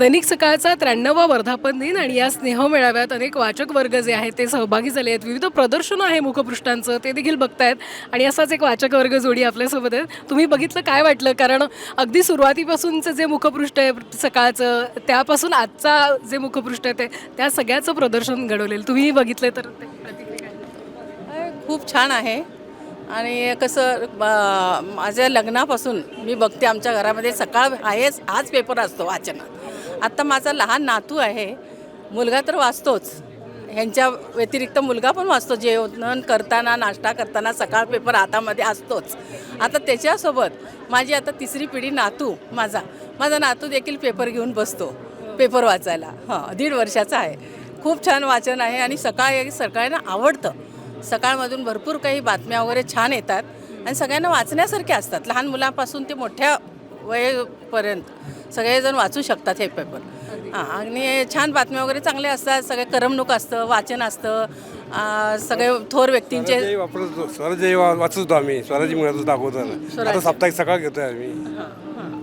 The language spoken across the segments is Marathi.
दैनिक सकाळचा त्र्याण्णवा वर्धापन दिन आणि या स्नेह मेळाव्यात अनेक वाचक वर्ग जे आहेत ते सहभागी झाले आहेत. विविध प्रदर्शनं आहे मुखपृष्ठांचं ते देखील बघतायत. आणि असाच एक वाचक वर्ग जोडी आपल्यासोबत आहेत तुम्ही बघितलं काय वाटलं? कारण अगदी सुरुवातीपासूनचं जे मुखपृष्ठ आहे सकाळचं त्यापासून आजचा जे मुखपृष्ठ आहे ते त्या सगळ्याचं प्रदर्शन घडवलेलं. तुम्ही बघितलं तर ते खूप छान आहे. आणि कसं माझ्या लग्नापासून मी बघते आमच्या घरामध्ये सकाळ आहेच हाच पेपर असतो वाचनात. आत्ता माझा लहान नातू आहे मुलगा तर वाचतोच. ह्यांच्या व्यतिरिक्त मुलगा पण वाचतो जेवण करताना नाश्ता करताना सकाळ पेपर हातामध्ये असतोच. आता त्याच्यासोबत माझी आता तिसरी पिढी नातू माझा. माझा नातू देखील पेपर घेऊन बसतो पेपर वाचायला. हां दीड वर्षाचा आहे. खूप छान वाचन आहे आणि सकाळ सकाळीना आवडतं. सकाळमधून भरपूर काही बातम्या वगैरे छान येतात आणि सगळ्यांना वाचण्यासारख्या असतात. लहान मुलांपासून ते मोठ्या वयपर्यंत. सगळेजण वाचू शकतात हे पेपर हां आणि छान बातम्या वगैरे चांगल्या असतात. सगळे करमणूक असतं वाचन असतं. आ, सगळे थोर व्यक्तींचे स्वराज्यही वापरत वा- वाचत होतो आम्ही. स्वराज्य मिळत दाखवतो आता साप्ताहिक सकाळ घेतोय आम्ही.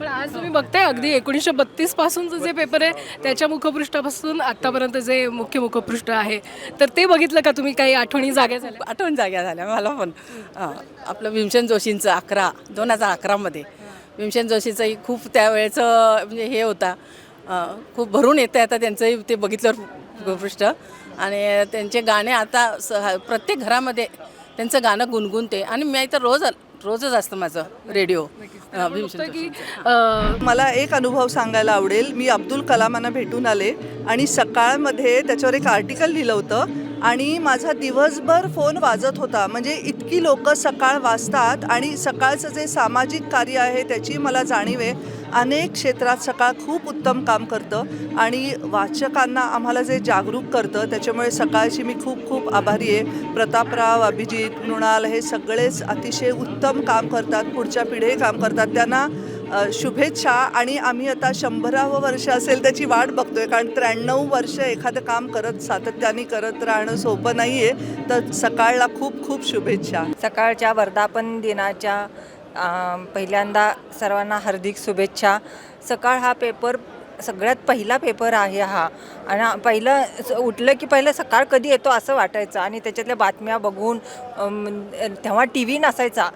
पण आज तुम्ही बघताय अगदी एकोणीसशे बत्तीस पासूनचं जे पेपर आहे त्याच्या मुखपृष्ठापासून आतापर्यंत जे मुख्य मुखपृष्ठ आहे तर ते बघितलं का तुम्ही? काही आठवणी जाग्या झाल्या? आठवण जाग्या झाल्या मला पण. हां आपलं भीमसेन जोशींचं अकरा दोन हजार अकरामध्ये. भीमसेन जोशीचंही खूप त्यावेळेचं म्हणजे हे होता. खूप भरून येतं आता त्यांचंही ते बघितल्यावर पृष्ठ आणि त्यांचे गाणे आता स प्रत्येक घरामध्ये त्यांचं गाणं गुणगुणते. आणि मी तर रोज रोजच असतं माझं रेडिओ. की मला एक अनुभव सांगायला आवडेल. मी अब्दुल कलामांना भेटून आले आणि सकाळमध्ये त्याच्यावर एक आर्टिकल लिहिलं होतं. आणि माझा दिवसभर फोन वाजत होता. म्हणजे इतकी लोक सकाळ वाचतात आणि सकाळचं जे सामाजिक कार्य आहे त्याची मला जाणीव. आहे अनेक क्षेत्रात सकाळ खूप उत्तम काम करतं आणि वाचकांना आम्हाला जे जागरूक करतं त्याच्यामुळे सकाळची मी खूप खूप आभारी आहे. प्रतापराव अभिजित मृणाल हे सगळेच अतिशय उत्तम काम करतात पुढच्या पिढी काम करतात. त्यांना शुभेच्छा आणि आम्ही आता शंभरावं वर्ष असेल त्याची वाट बघतोय कारण त्र्याण्णव वर्ष एखादं काम करत सातत्याने करत राहणं सोपं नाही आहे तर सकाळला खूप खूप शुभेच्छा. सकाळच्या वर्धापन दिनाच्या पहिल्यांदा सर्वांना हार्दिक शुभेच्छा. सकाळ हा पेपर सगळ्यात पहिला पेपर आहे हा. आणि पहिलं उठलं की पहिलं सकाळ कधी येतो असं वाटायचं. आणि त्याच्यातल्या बातम्या बघून तेव्हा टी व्ही नसायचा.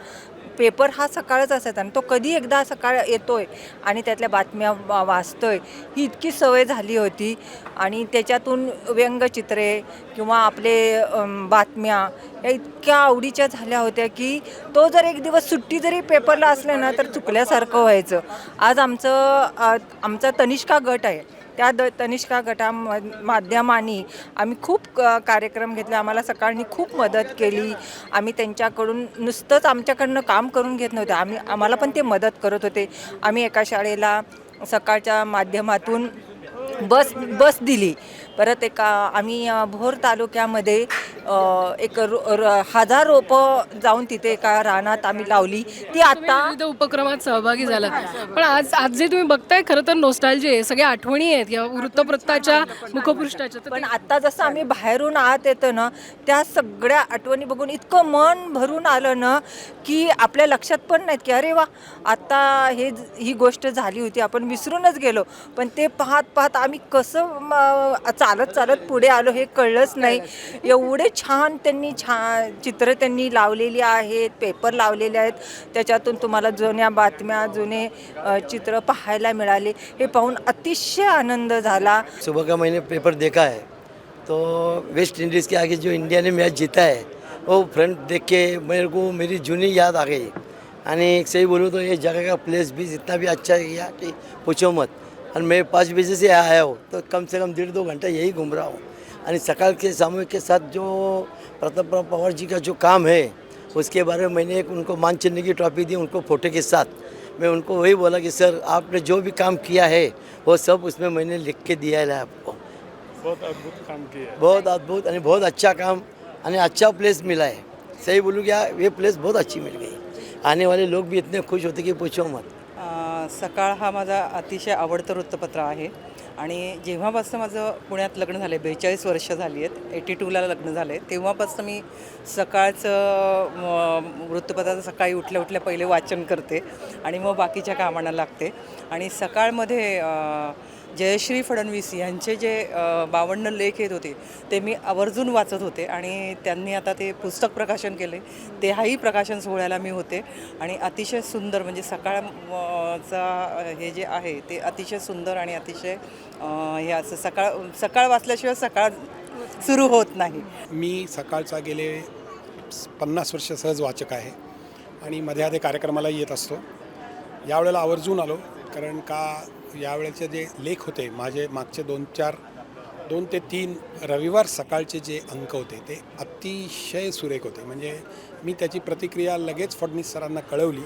पेपर हा सकाळच असायचा आणि तो कधी एकदा सकाळ येतोय आणि त्यातल्या बातम्या वा- वाचतोय ही इतकी सवय झाली होती. आणि त्याच्यातून व्यंगचित्रे किंवा आपले बातम्या या इतक्या आवडीच्या झाल्या होत्या की तो जर एक दिवस सुट्टी जरी पेपरला असले ना तर चुकल्यासारखं व्हायचं. आज आमचं आमचा तनिष्का गट आहे. त्या द तनिष्का गटा माध्यमाने आम्ही खूप क- कार्यक्रम घेतले. आम्हाला सकाळनी खूप मदत केली. आम्ही त्यांच्याकडून नुसतंच आमच्याकडनं काम करून घेत नव्हते. आम्ही आम्हाला पण ते मदत करत होते. आम्ही एका शाळेला सकाळच्या माध्यमातून बस बस दिली. परत एका आम्ही भोर तालुक्यामध्ये एक रो, र- हजार रोपं जाऊन तिथे एका रानात आम्ही लावली. ती आता विविध उपक्रमात सहभागी झाला पण आज आज जे तुम्ही बघताय खरं तर नोस्टालजी आहे. सगळ्या आठवणी आहेत. या वृत्तपत्राच्या मुखपृष्ठाच्या. तर पण आता जसं आम्ही बाहेरून आत येतो ना त्या सगळ्या आठवणी बघून इतकं मन भरून आलं ना की आपल्या लक्षात पण नाहीत की अरे वा आता हे ही गोष्ट झाली होती. आपण विसरूनच गेलो. पण ते पाहत पाहत आम्ही कसं चालत चालत पुढे आलो हे कळलंच नाही. एवढे छान त्यांनी छान चित्र त्यांनी लावलेली आहेत पेपर लावलेले आहेत. त्याच्यातून तुम्हाला जुन्या बातम्या जुने चित्र पाहायला मिळाले. हे पाहून अतिशय आनंद झाला. सुबह का मैंने पेपर देखा है. तो वेस्ट इंडीज़ के आगे जो इंडिया ने मैच जीता है वो फ्रंट देख के मेरे को मेरी जूनी याद आ गई. आणि सही बोलूँ तो ये जगह का प्लेस भी जितना भी अच्छा है कि पूछो मत. और मैं पाँच बजे से आया हूँ तो कम से कम डेढ़ दो घंटा यही घूम रहा हूँ. सकाल के सामूहिक के साथ जो प्रताप राव पवार जी का जो काम है उसके बारे में मैंने एक उनको मान चिन्ह की ट्रॉफी दी उनको फ़ोटो के साथ। मैं उनको वही बोला कि सर आपने जो भी काम किया है वो सब उसमें मैंने लिख के दिया है आपको। बहुत अद्भुत काम किया बहुत अद्भुत आणि बहुत अच्छा काम आणि अच्छा प्लेस मिला है। सही बोलूँ क्या ये प्लेस बहुत अच्छी मिल गई। आने वाले लोग भी इतने खुश होते कि पूछो मत। सकाळ हा माझा अतिशय आवडतं वृत्तपत्र आहे. आणि जेव्हापासून माझं पुण्यात लग्न झालं आहे बेचाळीस वर्ष झाली आहेत एटी टूला लग्न झालं आहे तेव्हापासून मी सकाळचं वृत्तपत्राचं सकाळी उठल्या उठल्या पहिले वाचन करते आणि मग बाकीच्या कामांना लागते. आणि सकाळमध्ये जयश्री फडणवीस यांचे जे बावन्न लेख येत होते ते मी आवर्जून वाचत होते आणि त्यांनी आता ते पुस्तक प्रकाशन केले. तेहाही प्रकाशन सोहळ्याला मी होते आणि अतिशय सुंदर म्हणजे सकाळ चा हे जे आहे ते अतिशय सुंदर आणि अतिशय हे असं सकाळ सकाळ वाचल्याशिवाय सकाळ सुरू होत नाही. मी सकाळचा गेले पन्नास वर्ष सहज वाचक आहे आणि मध्ये आधे कार्यक्रमाला येत असतो. यावेळेला आवर्जून आलो कारण का यावेळेचे जे लेख होते माझे मागचे दोन चार दोन ते तीन रविवार सकाळचे जे अंक होते ते अतिशय सुरेख होते. म्हणजे मी त्याची प्रतिक्रिया लगेच फडणवीस सरांना कळवली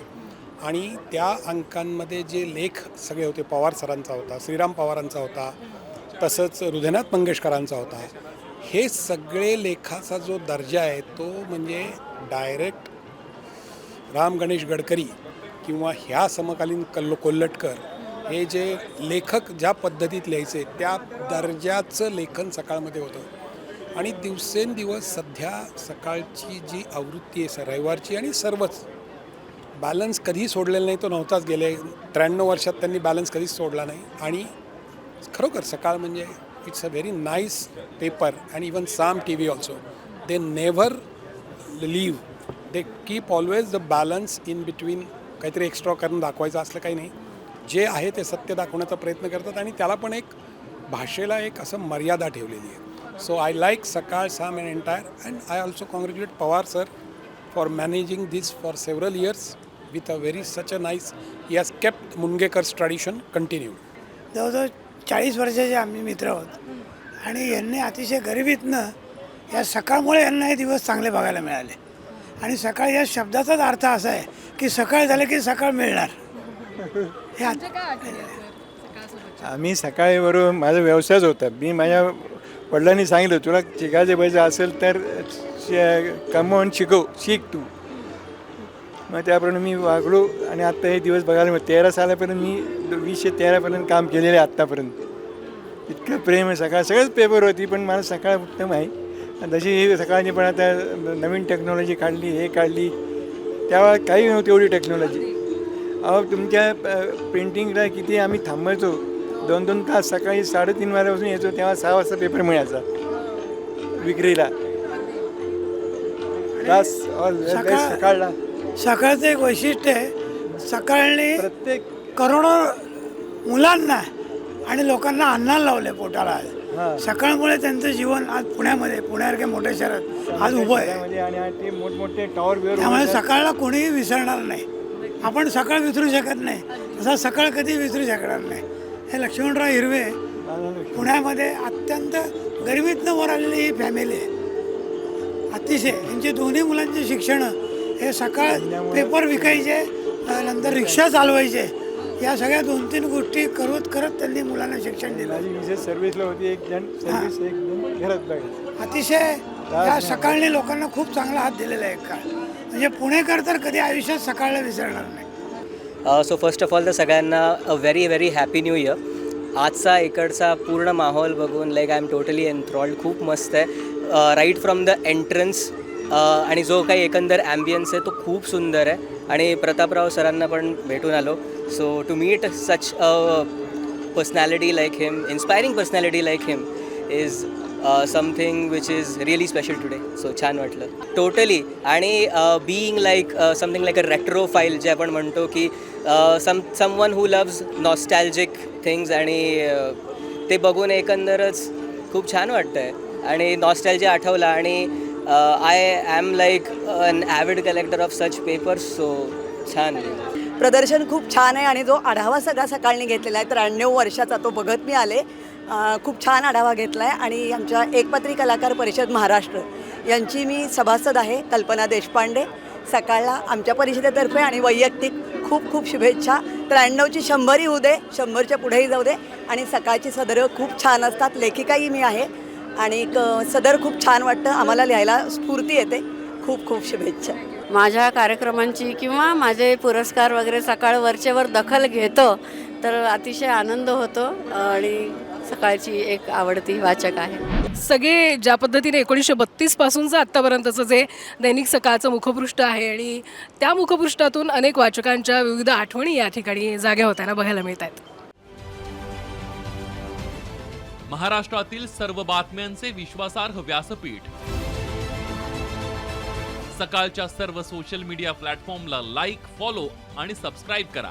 आणि त्या अंकांमध्ये जे लेख सगळे होते पवार सरांचा होता श्रीराम पवारांचा होता तसंच हृदयनाथ मंगेशकरांचा होता हे सगळे लेखाचा जो दर्जा आहे तो म्हणजे डायरेक्ट राम गणेश गडकरी किंवा ह्या समकालीन कल्लो कोल्हटकर हे जे लेखक ज्या पद्धतीत लिहायचे त्या दर्जाचं लेखन सकाळमध्ये होतं. आणि दिवसेंदिवस सध्या सकाळची जी आवृत्ती आहे रविवारची आणि सर्वच बॅलन्स कधी सोडलेला नाही तो नव्हताच गेले. त्र्याण्णव वर्षात त्यांनी बॅलन्स कधीच सोडला नाही. आणि खरोखर सकाळ म्हणजे it's a very nice paper and even Saam T V also they never leave they keep always the balance in between काहीतरी एक्स्ट्रा करून दाखवायचं असलं काही नाही. जे आहे ते सत्य दाखवण्याचा प्रयत्न करतात आणि त्याला पण एक भाषेला एक असं मर्यादा ठेवलेली आहे. So I like Sakal Saam and entire and I also congratulate Pawar sir for managing this for several years with a very such a nice he has kept मुनगेकर्स tradition continue जवळजवळ चाळीस वर्षाचे आम्ही मित्र आहोत. आणि यांनी अतिशय गरिबीतनं या सकाळमुळे यांना हे दिवस चांगले बघायला मिळाले. आणि सकाळ या शब्दाचाच अर्थ असा आहे की सकाळ झालं की सकाळ मिळणार. हे आत- आम्ही सकाळी बरोबर माझा व्यवसायच होता. मी माझ्या वडिलांनी सांगितलं तुला शिकायचे पाहिजे असेल तर श- कमवून शिकव शिक तू. मग त्याप्रमाणे मी वागलो आणि आत्ता हे दिवस बघायला मिळत. तेरा सालापर्यंत मी वीसशे तेरापर्यंत काम केलेलं आहे आत्तापर्यंत. इतकं प्रेम आहे सकाळ सगळंच पेपर होती पण मला सकाळ उत्तम आहे. आणि तशी ही सकाळची पण आता नवीन टेक्नॉलॉजी काढली हे काढली तेव्हा काही नव्हती एवढी टेक्नॉलॉजी अहो तुमच्या प्रिंटिंगला किती आम्ही थांबायचो. दोन दोन तास सकाळी साडेतीन वाजल्यापासून यायचो तेव्हा सहा वाजता पेपर मिळायचा. विक्रीला. तास सकाळ- सकाळला. सकाळचं एक वैशिष्ट्य आहे. सकाळने प्रत्येक करोडो मुलांना आणि लोकांना अन्नाला लावले पोटाला. हां. सकाळमुळे त्यांचं जीवन आज पुण्यामध्ये पुण्यासारख्या मोठ्या शहरात आज उभं आहे. त्यामध्ये आणि आणि ते मोठमोठे टॉवर बिवर त्यामुळे सकाळला कोणीही विसरणार नाही. आपण सकाळ विसरू शकत नाही. तसा सकाळ कधी विसरू शकणार नाही. हे लक्ष्मणराव हिरवे पुण्यामध्ये अत्यंत गरिबीतनं वर आलेली ही फॅमिली आहे. अतिशय. यांचे दोन्ही मुलांचे शिक्षण हे सकाळ पेपर विकायचे नंतर रिक्षा चालवायचे. या सगळ्या दोन तीन गोष्टी करत करत त्यांनी मुलांना शिक्षण दिलं. सर्व्हिसला होती एक जण सर्व्हिस एक अतिशय या सकाळने लोकांना खूप चांगला हात दिलेला आहे काळ. म्हणजे पुणेकर तर कधी आयुष्यात सकाळला विसरणार नाही. सो फर्स्ट ऑफ ऑल तर सगळ्यांना a very very happy new year आजचा इकडचा पूर्ण माहोल बघून like I am totally enthralled खूप मस्त आहे. राईट फ्रॉम द एंट्रन्स आणि जो काही एकंदर ॲम्बियन्स आहे तो खूप सुंदर आहे. आणि प्रतापराव सरांना पण भेटून आलो. So to meet such a personality like him inspiring personality like him is something which is really special today so छान वाटलं. टोटली आणि being like something like a retro file जे आपण म्हणतो की some some one who loves nostalgic things आणि ते बघून एकंदरच खूप छान वाटतं आहे आणि नॉस्टॅल्जी आठवला आणि I am like an avid collector of such papers so छान. प्रदर्शन खूप छान आहे आणि जो आढावा सगळा सकाळने घेतलेला आहे त्र्याण्णव वर्षाचा तो बघत मी आले. खूप छान आढावा घेतला आहे आणि आमच्या एकपत्री कलाकार परिषद महाराष्ट्र यांची मी सभासद आहे कल्पना देशपांडे. सकाळला आमच्या परिषदेतर्फे आणि वैयक्तिक खूप खूप शुभेच्छा. त्र्याण्णवची शंभरही होऊ दे शंभरच्या पुढेही जाऊ दे आणि सकाळची सदरं खूप छान असतात. लेखिकाही मी आहे आणि सदर खूप छान वाटतं. आम्हाला लिहायला स्फूर्ती येते. खूप खूप शुभेच्छा. माझ्या कार्यक्रमांची किंवा माझे पुरस्कार वगैरे सकाळ वरचेवर दखल घेतो तर अतिशय आनंद होतो. आणि सकाळची एक आवडती वाचक आहे. सगळे ज्या पद्धतीने एकोणीसशे बत्तीस पासूनचं आत्तापर्यंतचं जे दैनिक सकाळचं मुखपृष्ठ आहे आणि त्या मुखपृष्ठातून अनेक वाचकांच्या विविध आठवणी या ठिकाणी जाग्या होताना बघायला मिळत आहेत महाराष्ट्रातील सर्व बातम्यांचे विश्वासार्ह व्यासपीठ. सकाळच्या सर्व सोशल मीडिया प्लॅटफॉर्मला लाईक फॉलो आणि सबस्क्राईब करा.